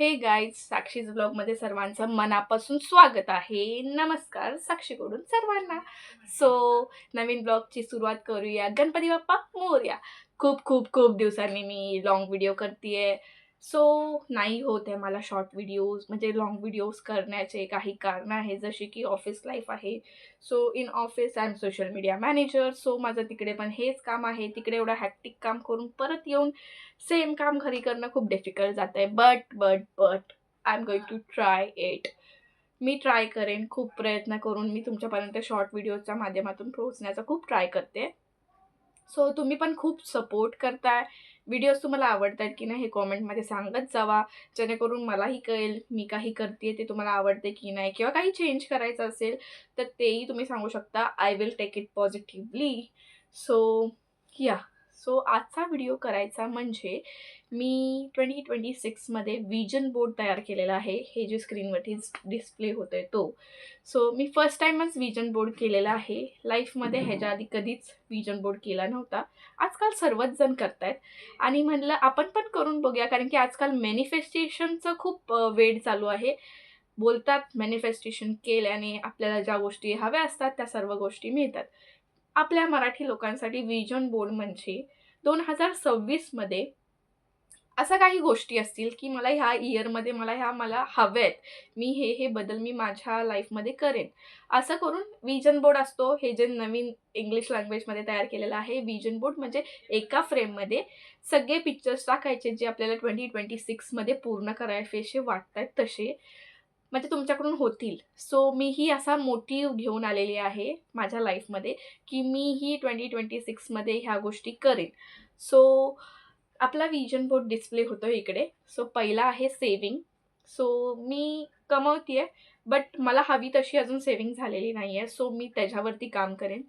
हे गाईज साक्षीज ब्लॉगमध्ये सर्वांचं मनापासून स्वागत आहे. नमस्कार साक्षीकडून सर्वांना. सो नवीन ब्लॉगची सुरुवात करूया. गणपती बाप्पा मोर्या. खूप खूप खूप दिवसांनी मी लॉंग व्हिडिओ करते सो नाही होत आहे मला शॉर्ट व्हिडिओज म्हणजे लॉंग व्हिडिओज करण्याचे काही कारणं आहे जसे की ऑफिस लाईफ आहे. So in office I am social media manager so माझं तिकडे पण हेच काम आहे. तिकडे एवढं हॅक्टिक काम करून परत येऊन सेम काम घरी करणं खूप डिफिकल्ट जात आहे but but but I am going to try it me try करेन खूप प्रयत्न करून मी तुमच्यापर्यंत शॉर्ट व्हिडिओच्या माध्यमातून पोहोचण्याचा खूप ट्राय करते. सो तुम्ही पण खूप सपोर्ट करताय. व्हिडिओज तुम्हाला आवडतात की नाही हे कॉमेंटमध्ये सांगत जावा. जेणेकरून मलाही कळेल मी काही करते ते तुम्हाला आवडते की नाही किंवा काही चेंज करायचं असेल तर तेही तुम्ही सांगू शकता. I will take it positively so yeah so आजचा व्हिडिओ करायचा म्हणजे मी ट्वेंटी ट्वेंटी सिक्समध्ये विजन बोर्ड तयार केलेला आहे. हे जे स्क्रीनवरती डिस्प्ले होतो आहे तो. सो मी फर्स्ट टाईमच विजन बोर्ड केलेला आहे. लाईफमध्ये ह्याच्या आधी कधीच विजन बोर्ड केला नव्हता. आजकाल सर्वच जण करतायत. आणि म्हणलं आपण पण करून बघूया कारण की आजकाल मॅनिफेस्टेशनचं खूप वेड चालू आहे. बोलतात मॅनिफेस्टेशन केल्याने आपल्याला ज्या गोष्टी हव्या असतात त्या सर्व गोष्टी मिळतात. आपल्या मराठी लोकांसाठी विजन बोर्ड म्हणजे दोन हजार सव्वीसमध्ये असा काही गोष्टी असतील की मला ह्या इयरमध्ये मला ह्या मला हव्या आहेत मी हे हे बदल मी माझ्या लाईफमध्ये करेन. असं करून विजन बोर्ड असतो. हे जे नवीन इंग्लिश लँग्वेजमध्ये तयार केलेलं आहे विजन बोर्ड म्हणजे एका फ्रेममध्ये सगळे पिक्चर्स टाकायचे जे आपल्याला ट्वेंटी ट्वेंटी सिक्समध्ये पूर्ण करायचे वाटत आहेत तसे. म्हणजे तुमच्याकडून होतील. सो मी ही असा मोटिव्ह घेऊन आलेली आहे माझ्या लाईफमध्ये की मी ही ट्वेंटी ट्वेंटी सिक्समध्ये ह्या गोष्टी करेन. सो आपला विजन बोर्ड डिस्प्ले होतो इकडे. सो पहिला आहे सेविंग सो मी कमवते बट मला हवी तशी अजून सेविंग झालेली नाही आहे सो मी त्याच्यावरती काम करेन.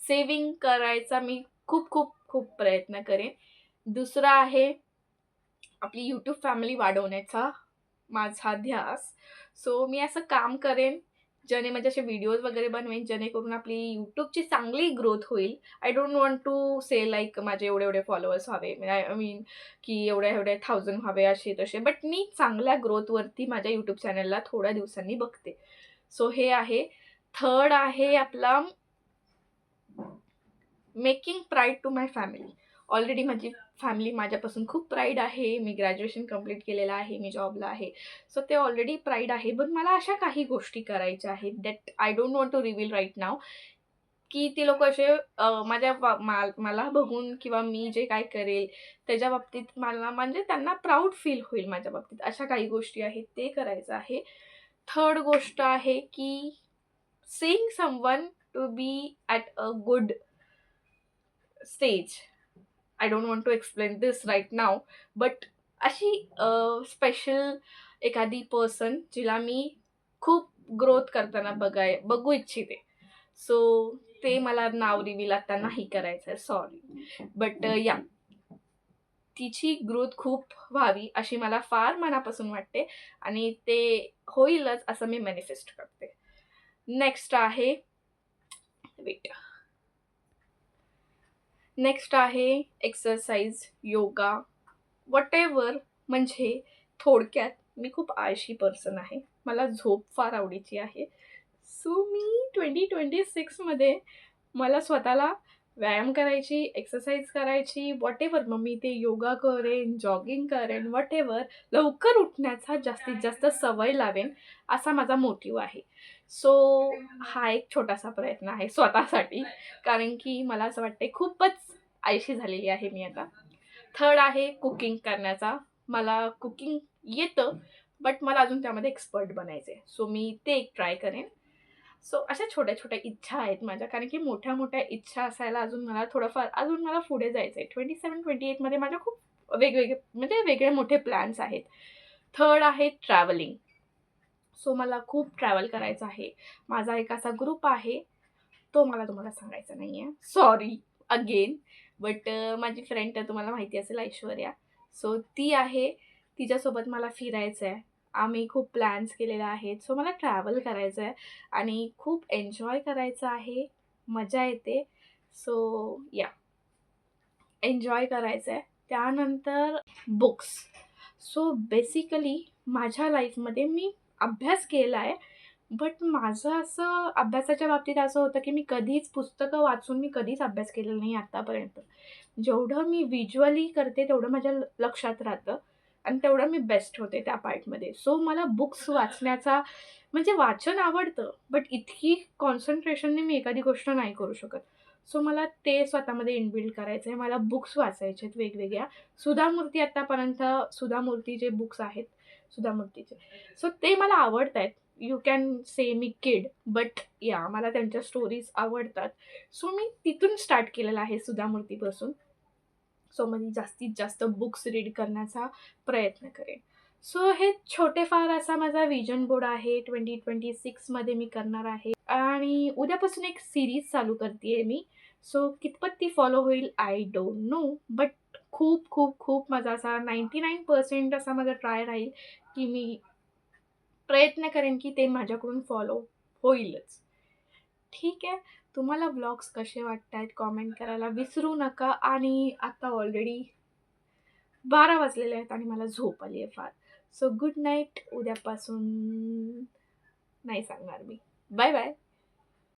सेविंग करायचा मी खूप खूप खूप प्रयत्न करेन. दुसरा आहे आपली यूट्यूब फॅमिली वाढवण्याचा. माझा ध्यास सो मी असं काम करेन ज्याने म्हणजे असे व्हिडिओज वगैरे बनवेन जेणेकरून आपली यूट्यूबची चांगली ग्रोथ होईल. I don't want to say like माझे एवढे एवढे फॉलोअर्स व्हावे. आय मीन की एवढे एवढे थाउजंड व्हावे असे तसे. बट मी चांगल्या ग्रोथवरती माझ्या यूट्यूब चॅनलला थोड्या दिवसांनी बघते. सो हे आहे. थर्ड आहे आपला making pride to my family already माझी फॅमिली माझ्यापासून खूप प्राईड आहे. मी ग्रॅज्युएशन कंप्लीट केलेलं आहे. मी जॉबला आहे. सो ते ऑलरेडी प्राईड आहे. पण मला अशा काही गोष्टी करायच्या आहेत that I don't want to reveal right now की ते लोक असे माझ्या मा- मला बघून किंवा मी जे काय करेल त्याच्या बाबतीत मला म्हणजे त्यांना प्राऊड फील होईल माझ्या बाबतीत. अशा काही गोष्टी आहेत. ते करायचं आहे. थर्ड गोष्ट आहे की saying someone to be at a good stage I don't want to explain this right now but अशी स्पेशल एखादी पर्सन जिला मी खूप ग्रोथ करताना बघाय बघू इच्छिते. सो ते मला नाव रिव्हील आता नाही करायचं आहे सॉरी बट या तिची ग्रोथ खूप व्हावी अशी मला फार मनापासून वाटते आणि ते होईलच असं मी मॅनिफेस्ट करते. नेक्स्ट आहे वेट नेक्स्ट आहे एक्सरसाइज योगा वॉट एवर म्हणजे थोडक्यात मी खूप आळशी पर्सन आहे. मला झोप फार आवडीची आहे. सो मी ट्वेंटी ट्वेंटी सिक्समध्ये मला स्वतःला व्यायाम करायची एक्सरसाइज करायची वॉट एव्हर मग मी ते योगा करेन जॉगिंग करेन वॉट एवर लवकर उठण्याचा जास्तीत जास्त सवय लावेन असा माझा मोटिव आहे. सो हा एक छोटासा प्रयत्न आहे स्वतःसाठी. कारण की मला असं वाटते खूपच आयशी झालेली आहे मी आता. थर्ड आहे कुकिंग करण्याचा. मला कुकिंग येतं बट मला अजून त्यामध्ये एक्सपर्ट बनायचं आहे सो मी ते एक ट्राय करेन. सो अशा छोट्या छोट्या इच्छा आहेत माझ्या. कारण की मोठ्या मोठ्या इच्छा असायला अजून मला थोडंफार अजून मला पुढे जायचं आहे ट्वेंटी सेवन ट्वेंटी एटमध्ये माझ्या खूप वेगवेगळे म्हणजे वेगळे मोठे प्लॅन्स आहेत. थर्ड आहे ट्रॅव्हलिंग सो मला खूप ट्रॅव्हल करायचं आहे. माझा एक असा ग्रुप आहे. तो मला तुम्हाला सांगायचा नाही आहे सॉरी अगेन बट माझी फ्रेंड तर तुम्हाला माहिती असेल ऐश्वर्या. सो ती आहे. तिच्यासोबत मला फिरायचं आहे आम्ही खूप प्लॅन्स केलेले आहेत. सो मला ट्रॅव्हल करायचं आहे आणि खूप एन्जॉय करायचं आहे. मजा येते. सो या एन्जॉय करायचं आहे त्यानंतर बुक्स सो बेसिकली माझ्या लाईफमध्ये मी अभ्यास केला आहे. बट माझं असं अभ्यासाच्या बाबतीत असं होतं की मी कधीच पुस्तकं वाचून मी कधीच अभ्यास केलेला नाही आत्तापर्यंत जेवढं मी विज्युअली करते तेवढं माझ्या ल- लक्षात राहतं. आणि तेवढं मी बेस्ट होते त्या पार्टमध्ये सो मला बुक्स वाचण्याचा म्हणजे वाचन आवडतं बट इतकी कॉन्सन्ट्रेशनने मी एखादी गोष्ट नाही करू शकत. सो मला ते स्वतःमध्ये इनबिल्ड करायचं आहे मला बुक्स वाचायचे आहेत वेगवेगळ्या. सुधा मूर्ती आत्तापर्यंत सुधा मूर्तीचे बुक्स आहेत सुधा मूर्तीचे सो ते मला आवडत आहेत यू कॅन से मी किड बट या मला त्यांच्या स्टोरीज आवडतात. सो मी तिथून स्टार्ट केलेलं आहे सुधामूर्तीपासून. सो मी जास्तीत जास्त बुक्स रीड करण्याचा प्रयत्न करेन. सो हे छोटेफार असा माझा विजन बोर्ड आहे. ट्वेंटी ट्वेंटी सिक्समध्ये मी करणार आहे. आणि उद्यापासून एक सिरीज चालू करते मी. सो कितपत ती फॉलो होईल आय डोंट नो बट खूप खूप खूप माझा असा नाईंटी नाईन पर्सेंट असा माझा ट्राय राहील की मी प्रयत्न करेन की ते माझ्याकडून फॉलो होईलच. ठीक आहे? तुम्हाला ब्लॉग्स कसे वाटत आहेत कॉमेंट करायला विसरू नका. आणि आता ऑलरेडी बारा वाजलेले आहेत आणि मला झोप आली आहे फार. सो गुड नाईट उद्यापासून नाही सांगणार मी. Bye bye